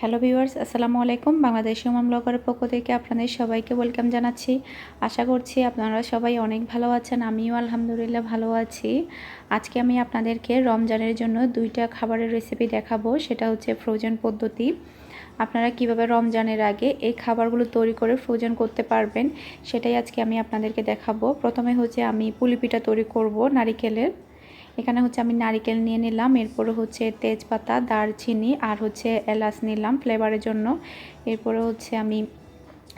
Hello viewers, আসসালামু আলাইকুম। বাংলাদেশ উমাম ব্লগারের পক্ষ থেকে আপনাদের সবাইকে ওয়েলকাম জানাচ্ছি। আশা করছি আপনারা সবাই অনেক ভালো আছেন, আমিও আলহামদুলিল্লাহ ভালো আছি। আজকে আমি আপনাদেরকে রমজানের জন্য দুইটা খাবারের রেসিপি দেখাবো, সেটা হচ্ছে ফ্রোজেন পদ্ধতি। আপনারা কীভাবে রমজানের আগে এই খাবারগুলো তৈরি করে ফ্রোজেন করতে পারবেন, সেটাই আজকে আমি আপনাদেরকে দেখাবো। প্রথমে হচ্ছে আমি পুলিপিটা তৈরি করব নারিকেলের। এখানে হচ্ছে আমি নারিকেল নিয়ে নিলাম, এরপরে হচ্ছে তেজপাতা, দারচিনি আর হচ্ছে এলাচ নিলাম ফ্লেভারের জন্য। এরপরে হচ্ছে আমি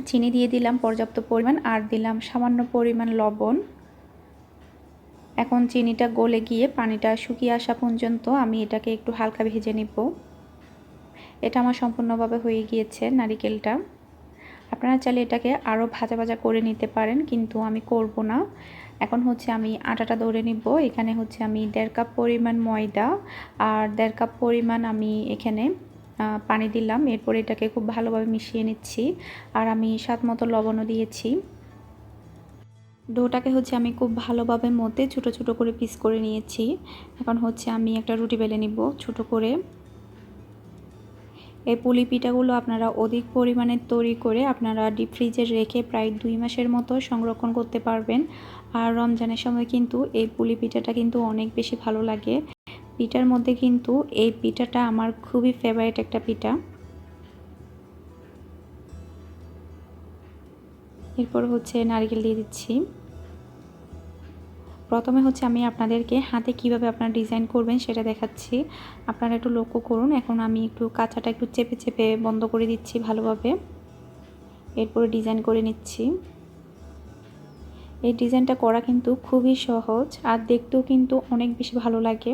চিনি দিয়ে দিলাম পর্যাপ্ত পরিমাণ আর দিলাম সামান্য পরিমাণ লবণ। এখন চিনিটা গলে গিয়ে পানিটা শুকিয়ে আসা পর্যন্ত আমি এটাকে একটু হালকা ভেজে নিব। এটা আমার সম্পূর্ণভাবে হয়ে গিয়েছে নারিকেলটা। আপনারা চাইলে এটাকে আরও ভাজা ভাজা করে নিতে পারেন, কিন্তু আমি করব না। এখন হচ্ছে আমি আটাটা ধরে নিব। এখানে হচ্ছে আমি দেড় কাপ পরিমাণ ময়দা আর দেড় কাপ পরিমাণ আমি এখানে পানি দিলাম। এরপর এটাকে খুব ভালোভাবে মিশিয়ে নিচ্ছি আর আমি স্বাদ মতো লবণও দিয়েছি। ডোটাকে হচ্ছে আমি খুব ভালোভাবে মতে ছোট ছোট করে পিস করে নিয়েছি। এখন হচ্ছে আমি একটা রুটি বেলে নিব ছোট করে। এই পুলি পিঠাগুলো আপনারা অধিক পরিমাণে তৈরি করে আপনারা ডিপ ফ্রিজে রেখে প্রায় দুই মাসের মতো সংরক্ষণ করতে পারবেন। আর রমজানের সময় কিন্তু এই পুলি পিঠাটা কিন্তু অনেক বেশি ভালো লাগে। পিঠার মধ্যে কিন্তু এই পিঠাটা আমার খুবই ফেভারিট একটা পিঠা। এরপর হচ্ছে নারকেল দিয়ে দিচ্ছি। প্রথমে হচ্ছে আমি আপনাদেরকে হাতে কীভাবে আপনারা ডিজাইন করবেন সেটা দেখাচ্ছি। আপনারা একটু লক্ষ্য করুন, এখন আমি একটু কাঁচাটা একটু চেপে চেপে বন্ধ করে দিচ্ছি ভালোভাবে। এরপরে ডিজাইন করে নিচ্ছি। এই ডিজাইনটা করা কিন্তু খুবই সহজ আর দেখতেও কিন্তু অনেক বেশি ভালো লাগে।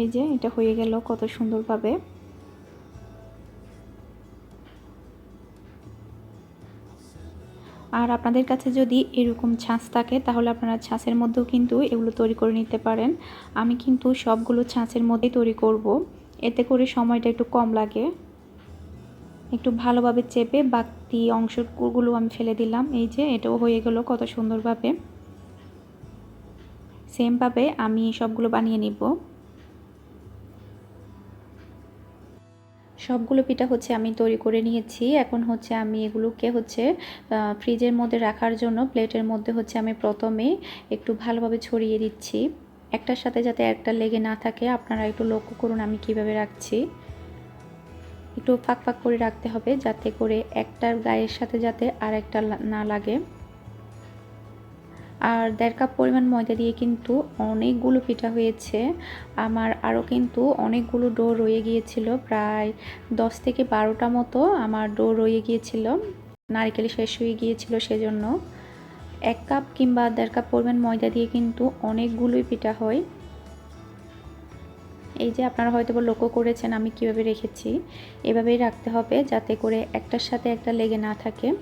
এই যে এটা হয়ে গেল কত সুন্দরভাবে। আর আপনাদের কাছে যদি এরকম ছাঁচ থাকে, তাহলে আপনারা ছাঁচের মধ্যেও কিন্তু এগুলো তৈরি করে নিতে পারেন। আমি কিন্তু সবগুলো ছাঁচের মধ্যেই তৈরি করব। এতে করে সময়টা একটু কম লাগে। একটু ভালোভাবে চেপে বাকি অংশগুলো আমি ফেলে দিলাম। এই যে, এটাও হয়ে গেল কত সুন্দরভাবে। সেমভাবে আমি সবগুলো বানিয়ে নিব। সবগুলো পিঠা হচ্ছে আমি তৈরি করে নিয়েছি। এখন হচ্ছে আমি এগুলোকে হচ্ছে ফ্রিজের মধ্যে রাখার জন্য প্লেটের মধ্যে হচ্ছে আমি প্রথমে একটু ভালোভাবে ছড়িয়ে দিচ্ছি। একটার সাথে যাতে একটা লেগে না থাকে, আপনারা একটু লক্ষ্য করুন আমি কীভাবে রাখছি। একটু ফাঁক ফাঁক করে রাখতে হবে যাতে করে একটার গায়ের সাথে যাতে আর একটা না লাগে। আর দেড় কাপ পরিমাণ ময়দা দিয়ে কিন্তু অনেকগুলো পিঠা হয়েছে। আমার আরও কিন্তু অনেকগুলো ডো রয়ে গিয়েছিল, প্রায় দশ থেকে বারোটা মতো আমার ডো রয়ে গিয়েছিল। নারকেল শেষ হয়ে গিয়েছিল সেজন্য। এক কাপ কিংবা দেড় কাপ পরিমাণ ময়দা দিয়ে কিন্তু অনেকগুলোই পিঠা হয়। এই যে আপনারা হয়তো লক্ষ্য করেছেন আমি কীভাবে রেখেছি। এভাবেই রাখতে হবে যাতে করে একটার সাথে একটা লেগে না থাকে।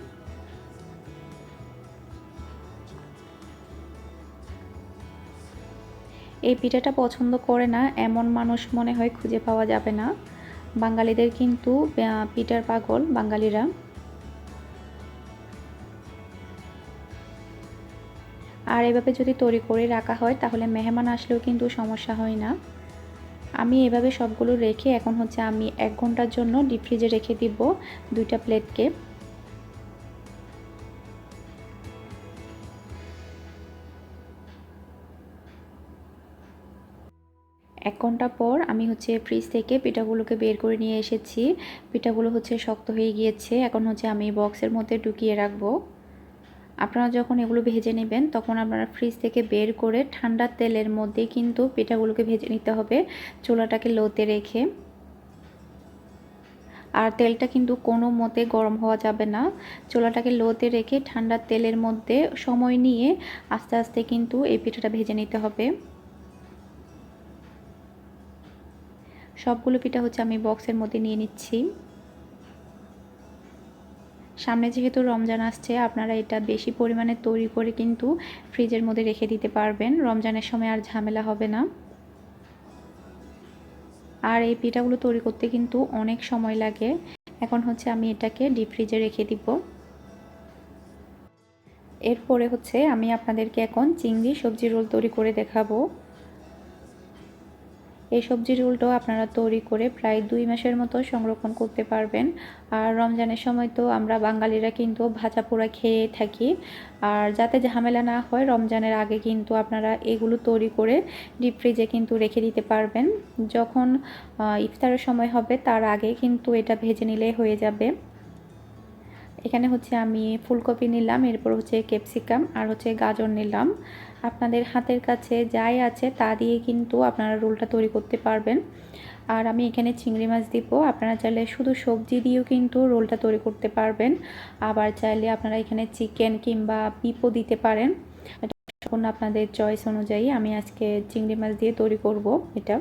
এই পিঠাটা পছন্দ করে না, এমন মানুষ মনে হয় খুঁজে পাওয়া যাবে না। বাঙালিদের কিন্তু পিঠার পাগল বাঙালিরা। আর এভাবে যদি তৈরি করে রাখা হয়, তাহলে মেহমান আসলেও কিন্তু সমস্যা হয় না। আমি এভাবে সবগুলো রেখে, এখন হচ্ছে আমি এক ঘণ্টার জন্য ডিপ ফ্রিজে রেখে দিব দুইটা প্লেটকে এক ঘণ্টা পর আমি হচ্ছে ফ্রিজ থেকে পিঠাগুলোকে বের করে নিয়ে এসেছি। পিঠাগুলো হচ্ছে শক্ত হয়ে গিয়েছে। এখন হচ্ছে আমি বক্সের মধ্যে ঢুকিয়ে রাখব। আপনারা যখন এগুলো ভেজে নেবেন, তখন আপনারা ফ্রিজ থেকে বের করে ঠান্ডা তেলের মধ্যে কিন্তু পিঠাগুলোকে ভেজে নিতে হবে চুলাটাকে লোতে রেখে। আর তেলটা কিন্তু কোনো মতে গরম হওয়া যাবে না। চুলাটাকে লোতে রেখে ঠান্ডা তেলের মধ্যে সময় নিয়ে আস্তে আস্তে কিন্তু এই পিঠাটা ভেজে নিতে হবে। সবগুলো পিঠা হচ্ছে আমি বক্সের মধ্যে নিয়ে নিচ্ছি। সামনে যেহেতু রমজান আসছে, আপনারা এটা বেশি পরিমাণে তৈরি করে কিন্তু ফ্রিজের মধ্যে রেখে দিতে পারবেন। রমজানের সময় আর ঝামেলা হবে না। আর এই পিঠাগুলো তৈরি করতে কিন্তু অনেক সময় লাগে। এখন হচ্ছে আমি এটাকে ডিপ ফ্রিজে রেখে দিব। এরপরে হচ্ছে আমি আপনাদেরকে এখন চিংড়ি সবজি রোল তৈরি করে দেখাবো। এই সবজি রোলটাও আপনারা তৈরি করে প্রায় দুই মাসের মতো সংরক্ষণ করতে পারবেন। আর রমজানের সময় তো আমরা বাঙালিরা কিন্তু ভাজা পোড়া খেয়ে থাকি। আর যাতে ঝামেলা না হয়, রমজানের আগে কিন্তু আপনারা এগুলো তৈরি করে ডিপ ফ্রিজে কিন্তু রেখে দিতে পারবেন। যখন ইফতারের সময় হবে, তার আগে কিন্তু এটা ভেজে নিলে হয়ে যাবে। এখানে হচ্ছে আমি ফুলকপি নিলাম, এরপর হচ্ছে ক্যাপসিকাম, আর হচ্ছে গাজর নিলাম। আপনাদের হাতের কাছে যাই আছে তা দিয়ে কিন্তু আপনারা রোলটা তৈরি করতে পারবেন। আর আমি এখানে চিংড়ি মাছ দিব। আপনারা চাইলে শুধু সবজি দিয়েও কিন্তু রোলটা তৈরি করতে পারবেন। আবার চাইলে আপনারা এখানে চিকেন কিংবা পিপও দিতে পারেন। সম্পূর্ণ আপনাদের চয়েস অনুযায়ী আমি আজকে চিংড়ি মাছ দিয়ে তৈরি করব এটা।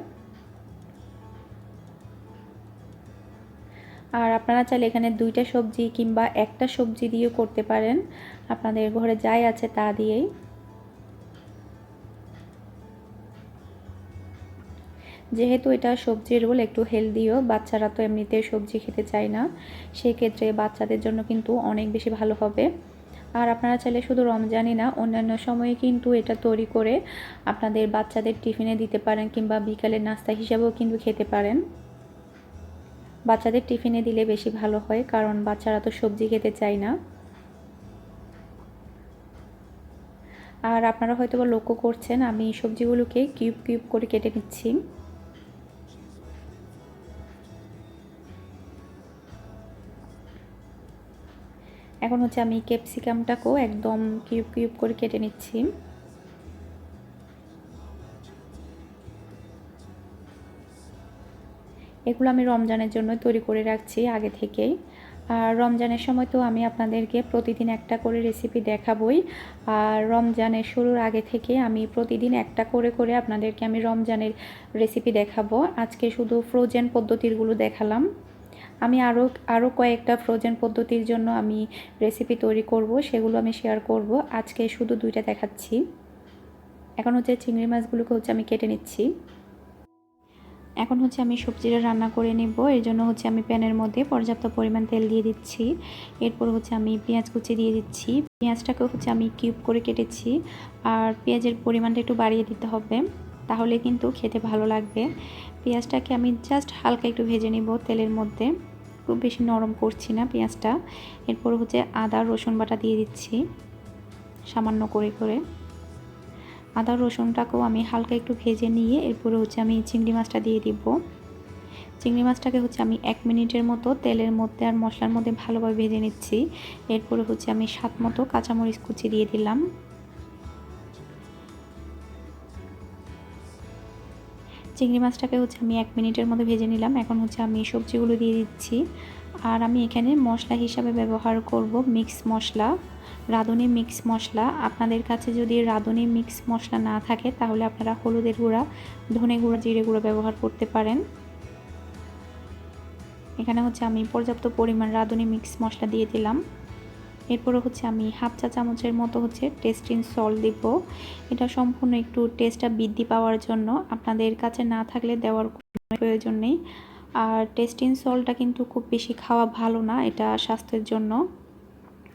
আর আপনারা চাইলে এখানে দুইটা সবজি কিংবা একটা সবজি দিয়েও করতে পারেন। আপনাদের ঘরে যাই আছে তা দিয়েই। যেহেতু এটা সবজির রোল একটু হেলদিও বাচ্চারা তো এমনিতে সবজি খেতে চায় না সেই ক্ষেত্রে বাচ্চাদের জন্য কিন্তু অনেক বেশি ভালো হবে। আর আপনারা চাইলে শুধু রমজানই না, অন্যান্য সময়ে কিন্তু এটা তৈরি করে আপনাদের বাচ্চাদের টিফিনে দিতে পারেন কিংবা বিকালের নাস্তা হিসাবেও কিন্তু খেতে পারেন। বাচ্চাদের টিফিনে দিলে বেশি ভালো হয়, কারণ বাচ্চারা তো সবজি খেতে চায় না। আর আপনারা হয়তো লক্ষ্য করছেন, আমি সবজিগুলোকে কিউব কিউব করে কেটে নিচ্ছি। এখন হচ্ছে আমি ক্যাপসিকামটাকেও একদম কিউব কিউব করে কেটে নিচ্ছি। এগুলো আমি রমজানের জন্য তৈরি করে রাখছি আগে থেকেই। আর রমজানের সময় তো আমি আপনাদেরকে প্রতিদিন একটা করে রেসিপি দেখাবই। আর রমজানের শুরুর আগে থেকে আমি প্রতিদিন একটা করে করে আপনাদেরকে আমি রমজানের রেসিপি দেখাবো। আজকে শুধু ফ্রোজেন পদ্ধতিরগুলো দেখালাম। আমি আরও আরও কয়েকটা ফ্রোজেন পদ্ধতির জন্য আমি রেসিপি তৈরি করব, সেগুলো আমি শেয়ার করব। আজকে শুধু দুইটা দেখাচ্ছি। এখন হচ্ছে চিংড়ি মাছগুলোকে হচ্ছে আমি কেটে নিচ্ছি। এখন হচ্ছে আমি সবজিটা রান্না করে নেব। এর জন্য হচ্ছে আমি প্যানের মধ্যে পর্যাপ্ত পরিমাণ তেল দিয়ে দিচ্ছি। এরপর হচ্ছে আমি পেঁয়াজ কুচি দিয়ে দিচ্ছি। পেঁয়াজটাকে হচ্ছে আমি কিউব করে কেটেছি। আর পেঁয়াজের পরিমাণটা একটু বাড়িয়ে দিতে হবে। তাহলে কিন্তু খেতে ভালো লাগবে। পেঁয়াজটাকে আমি জাস্ট হালকা একটু ভেজে নিব তেলের মধ্যে। খুব বেশি নরম করছি না পেঁয়াজটা। এরপর হচ্ছে আদা, রসুন বাটা দিয়ে দিচ্ছি সামান্য করে করে। আদা, রসুনটাকেও আমি হালকা একটু ভেজে নিয়ে এরপরে হচ্ছে আমি চিংড়ি মাছটা দিয়ে দিব। চিংড়ি মাছটাকে হচ্ছে আমি এক মিনিটের মতো তেলের মধ্যে আর মশলার মধ্যে ভালোভাবে ভেজে নিচ্ছি। এরপরে হচ্ছে আমি স্বাদ মতো কাঁচামরিচ কুচি দিয়ে দিলাম। চিংড়ি মাছটাকে হচ্ছে আমি এক মিনিটের মধ্যে ভেজে নিলাম। এখন হচ্ছে আমি সবজিগুলো দিয়ে দিচ্ছি। আর আমি এখানে মশলা হিসাবে ব্যবহার করব মিক্স মশলা, রাঁধুনি মিক্স মশলা। আপনাদের কাছে যদি রাঁধুনি মিক্স মশলা না থাকে, তাহলে আপনারা হলুদের গুঁড়া, ধনে গুঁড়া, জিরে গুঁড়া ব্যবহার করতে পারেন। এখানে হচ্ছে আমি পর্যাপ্ত পরিমাণ রাঁধুনি মিক্স মশলা দিয়ে দিলাম। এরপরে হচ্ছে আমি হাফ চা চামচের মতো হচ্ছে টেস্টিং সল্ট দিব। এটা সম্পূর্ণ একটু টেস্টটা বৃদ্ধি পাওয়ার জন্য। আপনাদের কাছে না থাকলে দেওয়ার কোনো প্রয়োজন নেই। আর টেস্টিং সল্টটা কিন্তু খুব বেশি খাওয়া ভালো না, এটা স্বাস্থ্যের জন্য।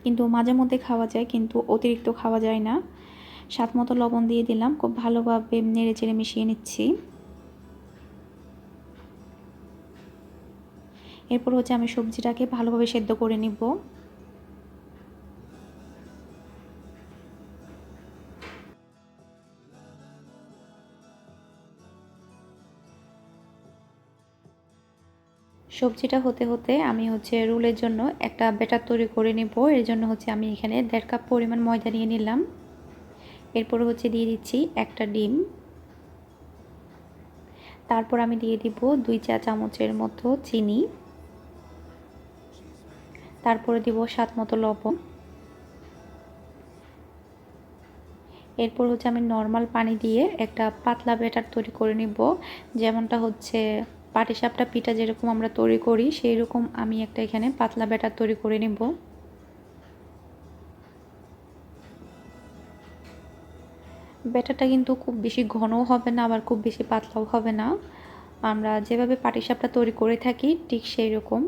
কিন্তু মাঝে মধ্যে খাওয়া যায়, কিন্তু অতিরিক্ত খাওয়া যায় না। স্বাদ মতো লবণ দিয়ে দিলাম, খুব ভালোভাবে নেড়ে চেড়ে মিশিয়ে নিচ্ছি। এরপর হচ্ছে আমি সবজিটাকে ভালোভাবে সেদ্ধ করে নিব। সবজিটা হতে হতে আমি হচ্ছে রুলের জন্য একটা ব্যাটার তৈরি করে নেব। এর জন্য হচ্ছে আমি এখানে দেড় কাপ পরিমাণ ময়দা নিয়ে নিলাম। এরপর হচ্ছে দিয়ে দিচ্ছি একটা ডিম। তারপর আমি দিয়ে দিব দুই চা চামচের মতো চিনি। তারপরে দিব স্বাদ মতো লবণ। এরপর হচ্ছে আমি নর্মাল পানি দিয়ে একটা পাতলা ব্যাটার তৈরি করে নিব। যেমনটা হচ্ছে পাটিসাপটা পিঠা যেরকম আমরা তৈরি করি সেই রকম আমি একটা এখানে পাতলা ব্যাটার তৈরি করে নেব। ব্যাটারটা কিন্তু খুব বেশি ঘনও হবে না, আবার খুব বেশি পাতলাও হবে না। আমরা যেভাবে পাটিসাপটা তৈরি করে থাকি, ঠিক সেই রকম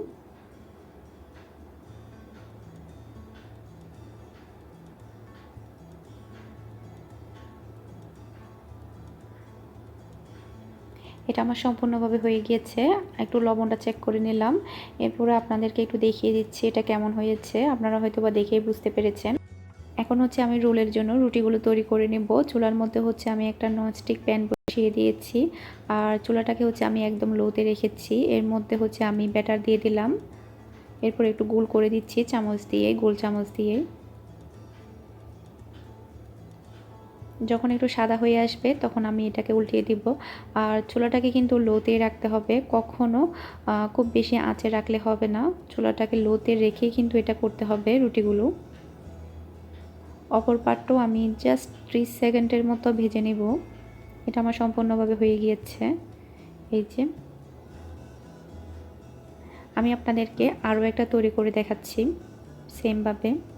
এটা আমার সম্পূর্ণভাবে হয়ে গিয়েছে। একটু লবণটা চেক করে নিলাম। এরপরে আপনাদেরকে একটু দেখিয়ে দিচ্ছি এটা কেমন হয়েছে। আপনারা হয়তো বা দেখেই বুঝতে পেরেছেন। এখন হচ্ছে আমি রোলের জন্য রুটিগুলো তৈরি করে নেব। চুলার মধ্যে হচ্ছে আমি একটা ননস্টিক প্যান বসিয়ে দিয়েছি। আর চুলাটাকে হচ্ছে আমি একদম লোতে রেখেছি। এর মধ্যে হচ্ছে আমি ব্যাটার দিয়ে দিলাম। এরপর একটু গোল করে দিচ্ছি চামচ দিয়ে, গোল চামচ দিয়ে। যখন একটু সাদা হয়ে আসবে, তখন আমি এটাকে উল্টিয়ে দিব। আর চুলাটাকে কিন্তু লোতে রাখতে হবে। কখনো খুব বেশি আঁচে রাখলে হবে না। চুলাটাকে লোতে রেখেই কিন্তু এটা করতে হবে রুটিগুলো। অপর পাটটাও আমি জাস্ট ত্রিশ সেকেন্ডের মতো ভেজে নেব। এটা আমার সম্পূর্ণভাবে হয়ে গিয়েছে। এই যে। আমি আপনাদেরকে আরও একটা তৈরি করে দেখাচ্ছি। সেমভাবে।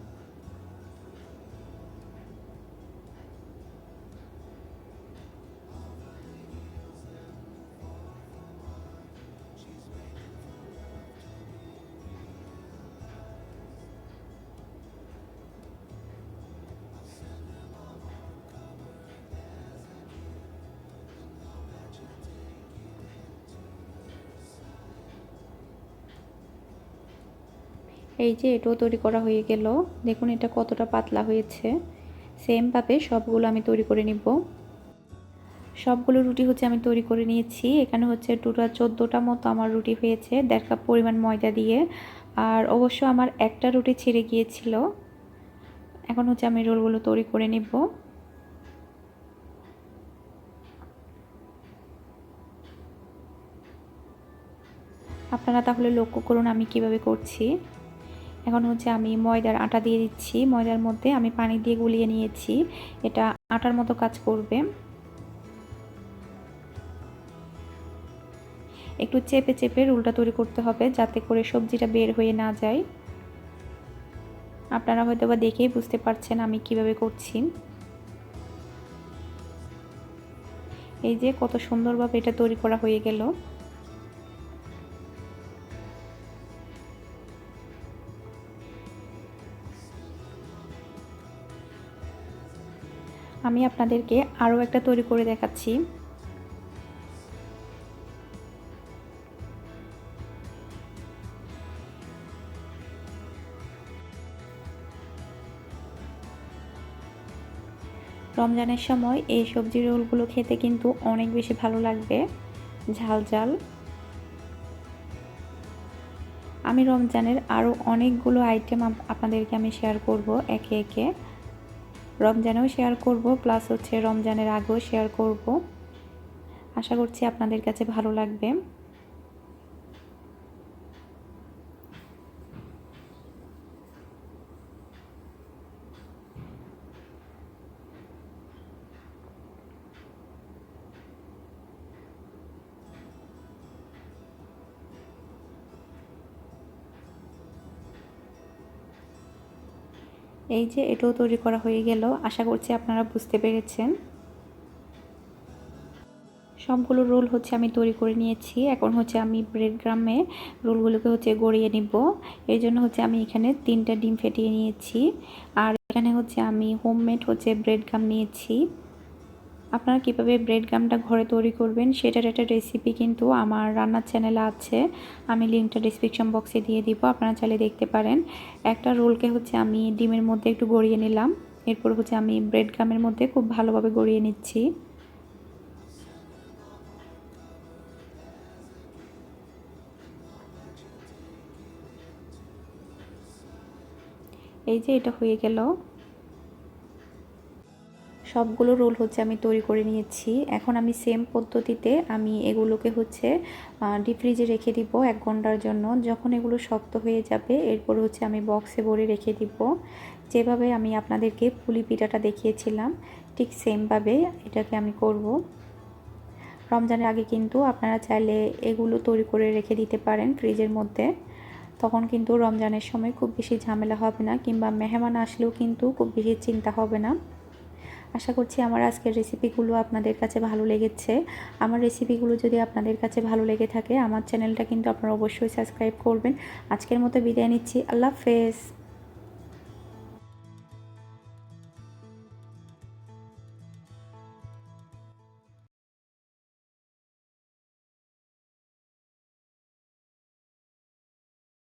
এই যে এটাও তৈরি করা হয়ে গেল। দেখুন এটা কতটা পাতলা হয়েছে। সেমভাবে সবগুলো আমি তৈরি করে নিব। সবগুলো রুটি হচ্ছে আমি তৈরি করে নিয়েছি। এখানে হচ্ছে টোটাল চোদ্দোটা মতো আমার রুটি হয়েছে, দেড় কাপ পরিমাণ ময়দা দিয়ে। আর অবশ্য আমার একটা রুটি ছিঁড়ে গিয়েছিল। এখন হচ্ছে আমি রোলগুলো তৈরি করে নিব। আপনারা তাহলে লক্ষ্য করুন আমি কীভাবে করছি। এখন হচ্ছে আমি ময়দার আটা দিয়ে দিচ্ছি। ময়দার মধ্যে আমি পানি দিয়ে গুলিয়ে নিয়েছি। এটা আটার মতো কাজ করবে। একটু চেপে চেপে রুলটা তৈরি করতে হবে যাতে করে সবজিটা বের হয়ে না যায়। আপনারা হয়তো বা দেখেই বুঝতে পারছেন আমি কীভাবে করছি। এই যে কত সুন্দরভাবে এটা তৈরি করা হয়ে গেল। আমি আপনাদেরকে আরও একটা তৈরি করে দেখাচ্ছি। রমজানের সময় এই সবজি রোলগুলো খেতে কিন্তু অনেক বেশি ভালো লাগবে। ঝাল ঝাল। আমি রমজানের আরও অনেকগুলো আইটেম আপনাদেরকে আমি শেয়ার করব একে একে। রমজানেও শেয়ার করব, প্লাস হচ্ছে রমজানের আগেও শেয়ার করব। আশা করছি আপনাদের কাছে ভালো লাগবে। এই যে এটাও তৈরি করা হয়ে গেল। আশা করছি আপনারা বুঝতে পেরেছেন। সবগুলো রোল হচ্ছে আমি তৈরি করে নিয়েছি। এখন হচ্ছে আমি ব্রেড গ্রামে রোলগুলোকে হচ্ছে গড়িয়ে নিব। এই জন্য হচ্ছে আমি এখানে তিনটা ডিম ফেটিয়ে নিয়েছি। আর এখানে হচ্ছে আমি হোমমেড হচ্ছে ব্রেড গ্রাম নিয়েছি। আপনারা কীভাবে ব্রেড গামটা ঘরে তৈরি করবেন, সেটার একটা রেসিপি কিন্তু আমার রান্নার চ্যানেলে আছে। আমি লিঙ্কটা ডিসক্রিপশন বক্সে দিয়ে দিব, আপনারা চাইলে দেখতে পারেন। একটা রোলকে হচ্ছে আমি ডিমের মধ্যে একটু গড়িয়ে নিলাম। এরপর হচ্ছে আমি ব্রেড গামের মধ্যে খুব ভালোভাবে গড়িয়ে নিচ্ছি। এই যে এটা হয়ে গেল। সবগুলো রোল হচ্ছে আমি তৈরি করে নিয়েছি। এখন আমি সেম পদ্ধতিতে আমি এগুলোকে হচ্ছে ডিপ ফ্রিজে রেখে দিব এক ঘণ্টার জন্য। যখন এগুলো শক্ত হয়ে যাবে, এরপর হচ্ছে আমি বক্সে ভরে রেখে দিব। যেভাবে আমি আপনাদেরকে পুলি পিঠাটা দেখিয়েছিলাম, ঠিক সেমভাবে এটাকে আমি করব। রমজানের আগে কিন্তু আপনারা চাইলে এগুলো তৈরি করে রেখে দিতে পারেন ফ্রিজের মধ্যে। তখন কিন্তু রমজানের সময় খুব বেশি ঝামেলা হবে না, কিংবা মেহমান আসলেও কিন্তু খুব বেশি চিন্তা হবে না। আশা করছি আমার আজকের রেসিপিগুলো আপনাদের কাছে ভালো লেগেছে। আমার রেসিপিগুলো যদি আপনাদের কাছে ভালো লেগে থাকে, আমার চ্যানেলটা কিন্তু আপনারা অবশ্যই সাবস্ক্রাইব করবেন। আজকের মতো বিদায় নিচ্ছি। আল্লাহ হাফেজ।